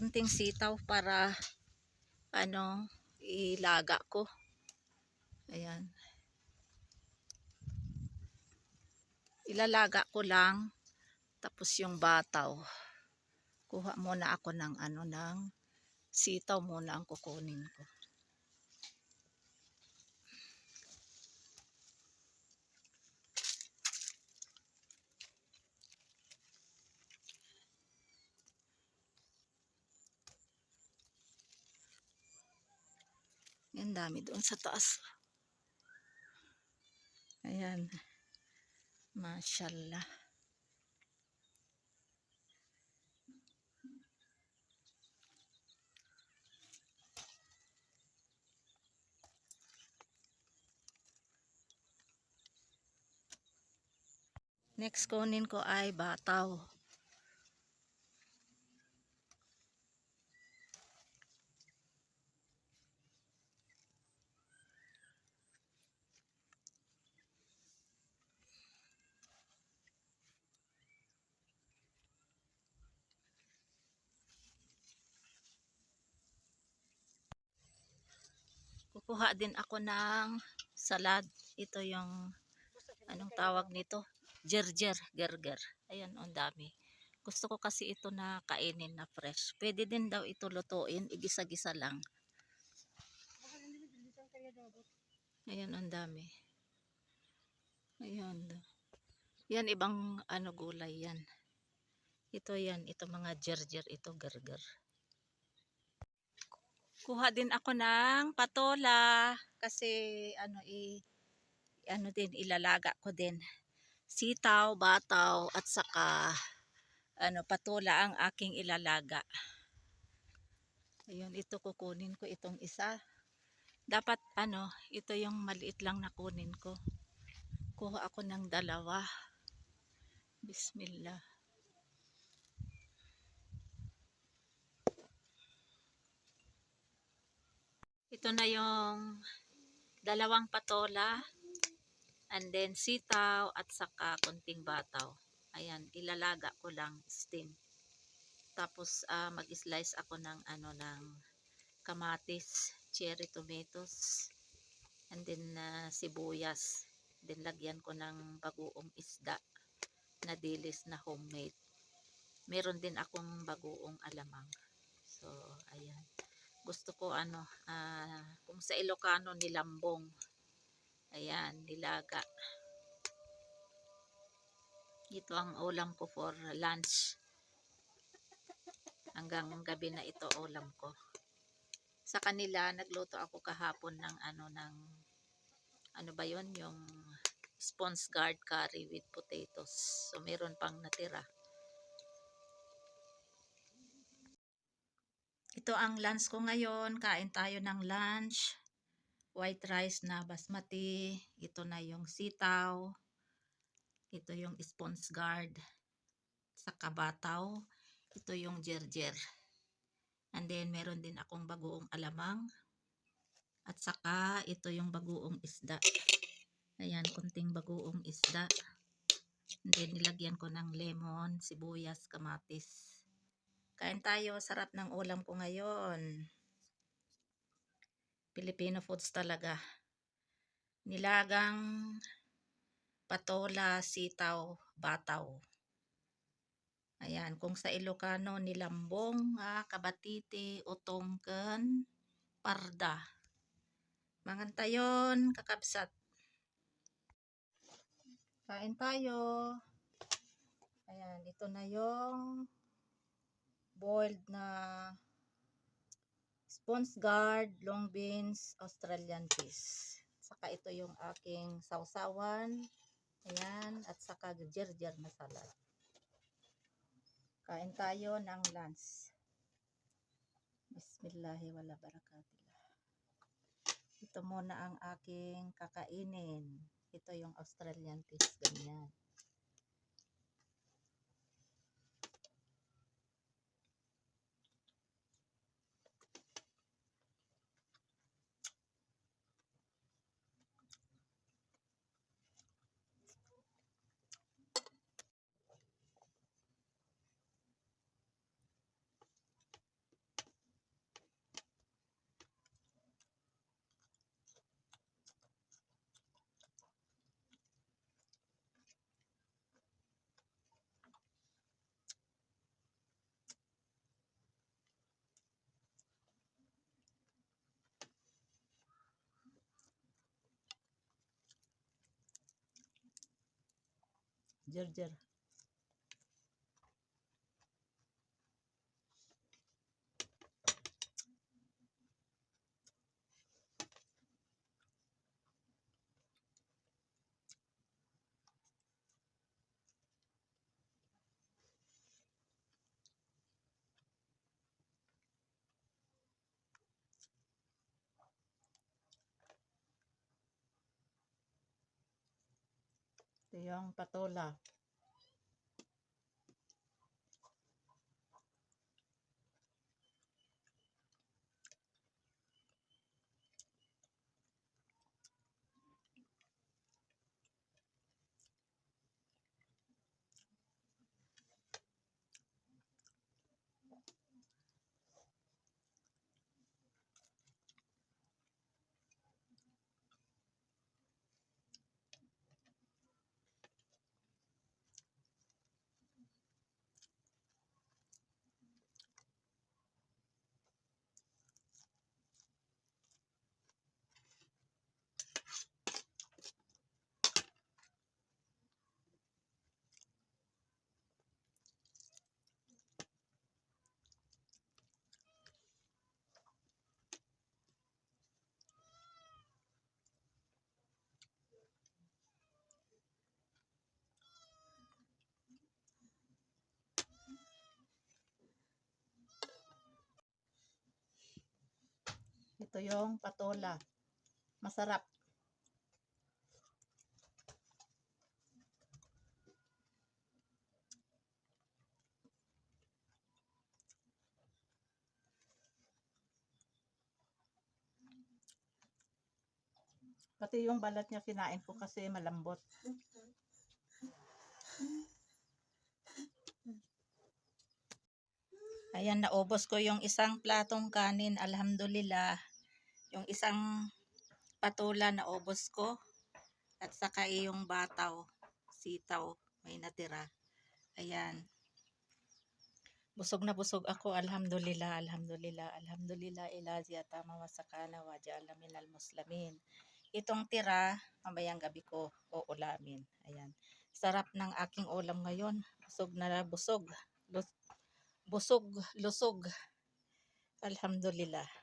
kunting sitaw para ano, ilaga ko. Ayan. Ilalaga ko lang. Tapos yung bataw. Kuha muna ako ng ano ng sitaw muna ang kukunin ko. Yan dami doon sa taas. Ayan. Mashallah. Next kunin ko ay bataw. Kukuha din ako ng salad. Ito yung anong tawag nito? Gerger, gerger. Ayan, ang dami. Gusto ko kasi ito na kainin na fresh. Pwede din daw ito lutuin, igisa-gisa lang. Ayan, ang dami. Ayan. Yan, ibang ano gulay yan. Ito yan, ito mga gerger, ito gerger. Kuha din ako ng patola kasi ano i ano din ilalaga ko din. Sitaw, bataw at saka ano patola ang aking ilalaga. Ayun, ito kukunin ko itong isa. Dapat ano, ito yung maliit lang na kunin ko. Kuha ako ng dalawa. Bismillah. Ito na yung dalawang patola and then sitaw at saka kunting bataw. Ayan, ilalaga ko lang steam. Tapos ah, mag-slice ako ng ano ng kamatis, cherry tomatoes, and then ah, sibuyas. Then lagyan ko ng bagoong isda na dilis na homemade. Meron din akong bagoong alamang. So, ayan gusto ko ano, ah, kung sa Ilocano nilambong. Ayan, nilaga. Ito ang ulam ko for lunch. Hanggang gabi na ito ulam ko. Sa kanila, nagluto ako kahapon ng ano, ng, ano ba yon yung sponge guard curry with potatoes. So, meron pang natira. Ito ang lunch ko ngayon. Kain tayo ng lunch. White rice na basmati. Ito na yung sitaw. Ito yung sponge guard. Sa kabataw. Ito yung gerger. And then meron din akong bagoong alamang. At saka ito yung bagoong isda. Ayan, kunting bagoong isda. And then nilagyan ko ng lemon, sibuyas, kamatis. Kain tayo, sarap ng ulam ko ngayon. Filipino foods talaga. Nilagang patola, sitaw, bataw. Ayan, kung sa Ilocano, nilambong, ah, kabatiti, utongken, parda. Mangan tayon, kakabsat. Kain tayo. Ayan, ito na yung boiled na sponge guard, long beans, Australian peas. Saka ito yung aking sausawan. Ayan. At saka gerger na salad. Kain tayo ng lunch. Bismillahi wala barakatullah. Ito muna ang aking kakainin. Ito yung Australian peas. Ganyan. जर्जर। Yung patola. Ito yung patola. Masarap. Pati yung balat niya kinain ko kasi malambot. Ayan, naubos ko yung isang platong kanin. Alhamdulillah. Yung isang patula naubos ko. At saka yung bataw, sitaw, may natira. Ayan. Busog na busog ako. Alhamdulillah, alhamdulillah, alhamdulillah. Ilazi at tama wasakana wa ja'ala minal muslimin. Itong tira, mamayang gabi ko o ulamin. Ayan. Sarap ng aking ulam ngayon. Busog na busog. Lus- busog, lusog. Alhamdulillah.